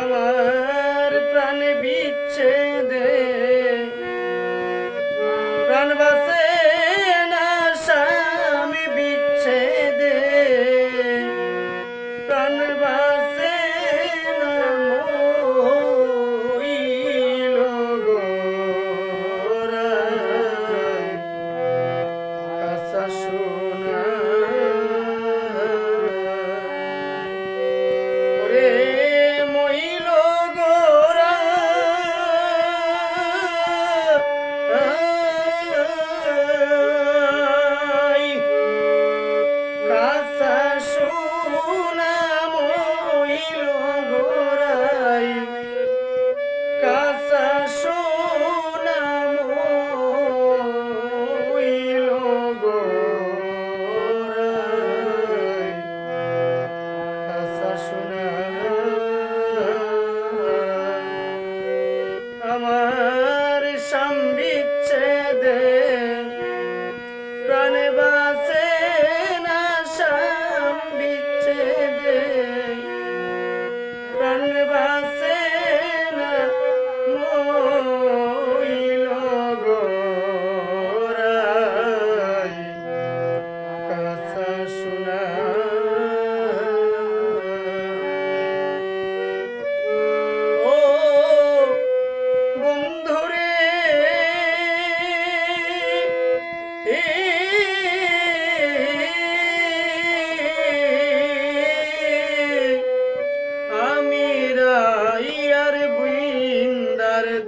আমার প্রাণ বিচ্ছে দে প্রাণ বাসে না স্বামী বিচ্ছে দে প্রাণ সসুনা মইলো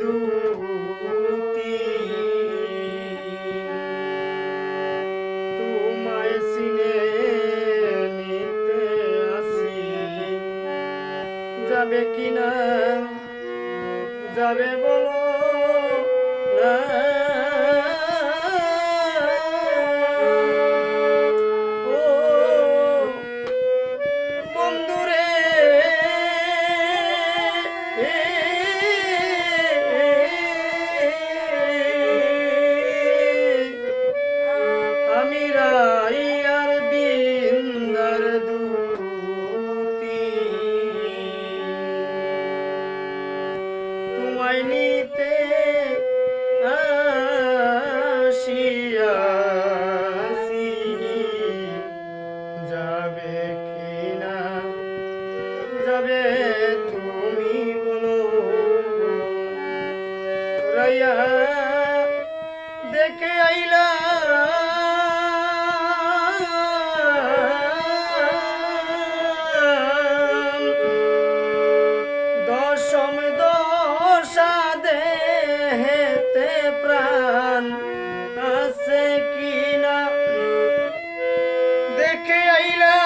ডুবি নিতে যাবে কিনা যাবে বলো না? যাবে তুমি বলো রাইয়া দেখে আইলা। প্রাণ আছে কিনা? দেখে আইলা।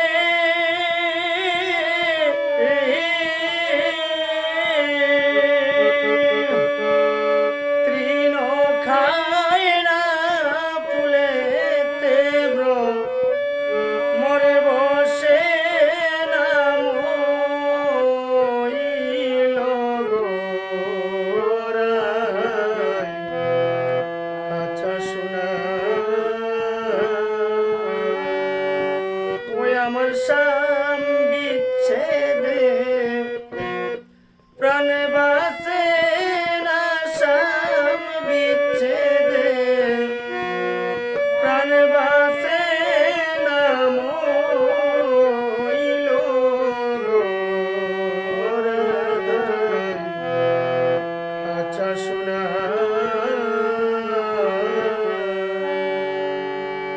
ওই আমার সাম বিচ্ছেদে। প্রাণ